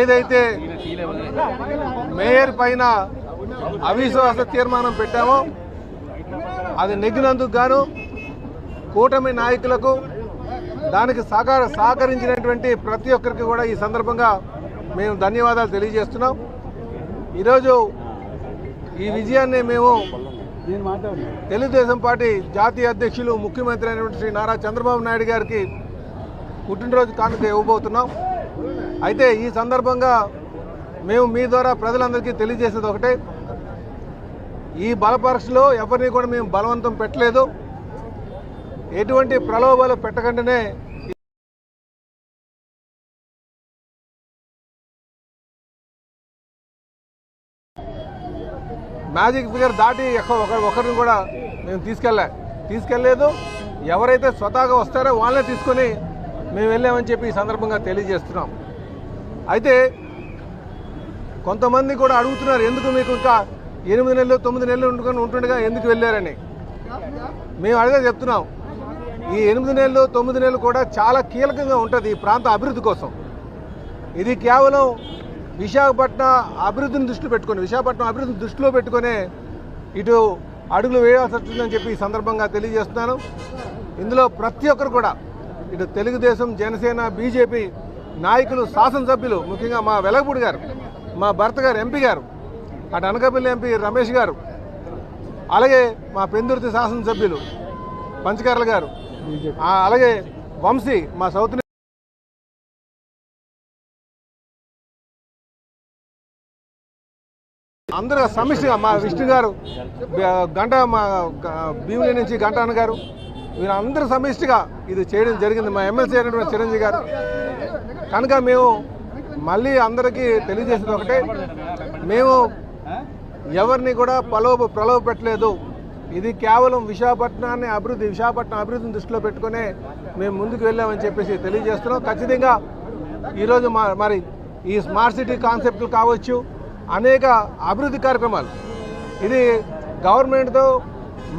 ఏదైతే మేయర్ పైన అవిశ్వాస తీర్మానం పెట్టామో అది నెగ్గినందుకు గాను కూటమి నాయకులకు దానికి సహకార సహకరించినటువంటి ప్రతి ఒక్కరికి కూడా ఈ సందర్భంగా మేము ధన్యవాదాలు తెలియజేస్తున్నాం. ఈరోజు ఈ విజయాన్ని మేము తెలుగుదేశం పార్టీ జాతీయ అధ్యక్షులు ముఖ్యమంత్రి అయినటువంటి శ్రీ నారా చంద్రబాబు నాయుడు గారికి పుట్టినరోజు కానుక ఇవ్వబోతున్నాం. అయితే ఈ సందర్భంగా మేము మీ ద్వారా ప్రజలందరికీ తెలియజేసేది ఒకటే. ఈ బలపరీక్షలో ఎవరిని కూడా మేము బలవంతం పెట్టలేదు. ఎటువంటి ప్రలోభాలు పెట్టకుండానే మ్యాజిక్ ఫిగర్ దాటి ఒక ఒకరిని కూడా మేము తీసుకెళ్ళా తీసుకెళ్ళలేదు. ఎవరైతే స్వతహాగా వస్తారో వాళ్ళనే తీసుకొని మేము వెళ్ళామని చెప్పి ఈ సందర్భంగా తెలియజేస్తున్నాం. అయితే కొంతమంది కూడా అడుగుతున్నారు ఎందుకు మీకు ఇంకా ఎనిమిది నెలలు తొమ్మిది నెలలు ఉండుకొని ఉంటుండగా ఎందుకు వెళ్ళారని? మేము అడగ చెప్తున్నాం ఈ ఎనిమిది నెలలు తొమ్మిది నెలలు కూడా చాలా కీలకంగా ఉంటుంది ఈ ప్రాంత అభివృద్ధి కోసం. ఇది కేవలం విశాఖపట్నం అభివృద్ధిని దృష్టిలో పెట్టుకొని విశాఖపట్నం అభివృద్ధిని దృష్టిలో పెట్టుకొని ఇటు అడుగులు వేయాల్సి వస్తుందని చెప్పి ఈ సందర్భంగా తెలియజేస్తున్నాను. ఇందులో ప్రతి ఒక్కరు కూడా ఇటు తెలుగుదేశం జనసేన బీజేపీ నాయకులు శాసనసభ్యులు ముఖ్యంగా మా వెలగపూడి గారు మా భర్త గారు ఎంపీ గారు అటు అనకాపల్లి ఎంపీ రమేష్ గారు అలాగే మా పెందుర్తి శాసనసభ్యులు పంచకర్ల గారు అలాగే వంశీ మా సౌత్ అందరూ సమిష్టిగా మా విష్ణు గారు గంట మా భీముని నుంచి గంట అన్న గారు వీరందరూ సమిష్టిగా ఇది చేయడం జరిగింది. మా ఎమ్మెల్సీ అయినటువంటి చిరంజీవి గారు. కనుక మేము మళ్ళీ అందరికీ తెలియజేసేది ఒకటే. మేము ఎవరిని కూడా ప్రలోభ ప్రలోభ పెట్టలేదు. ఇది కేవలం విశాఖపట్నాన్ని అభివృద్ధి విశాఖపట్నం అభివృద్ధిని దృష్టిలో పెట్టుకునే మేము ముందుకు వెళ్ళామని చెప్పేసి తెలియజేస్తున్నాం. ఖచ్చితంగా ఈరోజు మా మరి ఈ స్మార్ట్ సిటీ కాన్సెప్ట్లు కావచ్చు అనేక అభివృద్ధి కార్యక్రమాలు. ఇది గవర్నమెంట్తో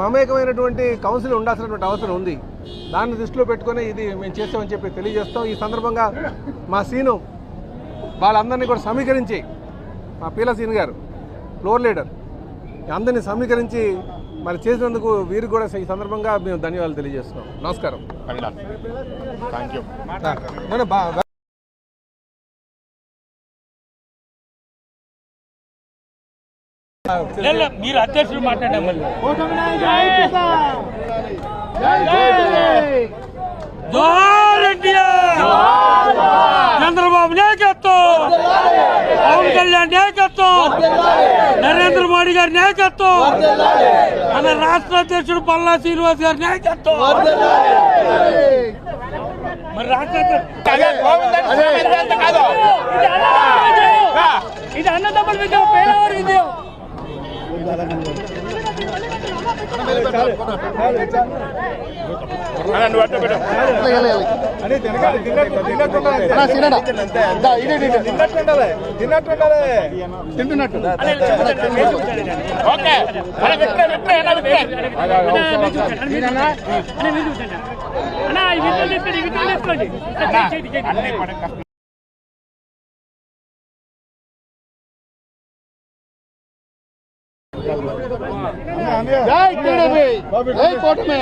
మమేకమైనటువంటి కౌన్సిల్ ఉండాల్సినటువంటి అవసరం ఉంది. దాన్ని దృష్టిలో పెట్టుకొని ఇది మేము చేస్తామని చెప్పి తెలియజేస్తాం. ఈ సందర్భంగా మా సీను వాళ్ళందరినీ కూడా సమీకరించి మా పీల సీన్ గారు ఫ్లోర్ లీడర్ అందరినీ సమీకరించి మరి చేసినందుకు వీరికి కూడా ఈ సందర్భంగా మేము ధన్యవాదాలు తెలియజేస్తున్నాం. నమస్కారం. మీరు అధ్యక్షులు మాట్లాడే! చంద్రబాబు నాయకత్వం పవన్ కళ్యాణ్ నాయకత్వం నరేంద్ర మోడీ గారి నాయకత్వం మన రాష్ట్ర అధ్యక్షుడు పల్లా శ్రీనివాస్ గారి నాయకత్వం మరి రాష్ట్ర ఇది అన్నదమ్ముల విజయం పేదవారి విజయం నువ్వు అట్ట పెట్టు ఓకే అరే విట్టే విట్టే ఎలా విట్టే అన్నా ఈ విజయం తీసుకోండి ఈ విజయం తీసుకోండి చేతి చేతి అన్ని हाईकोर्ट में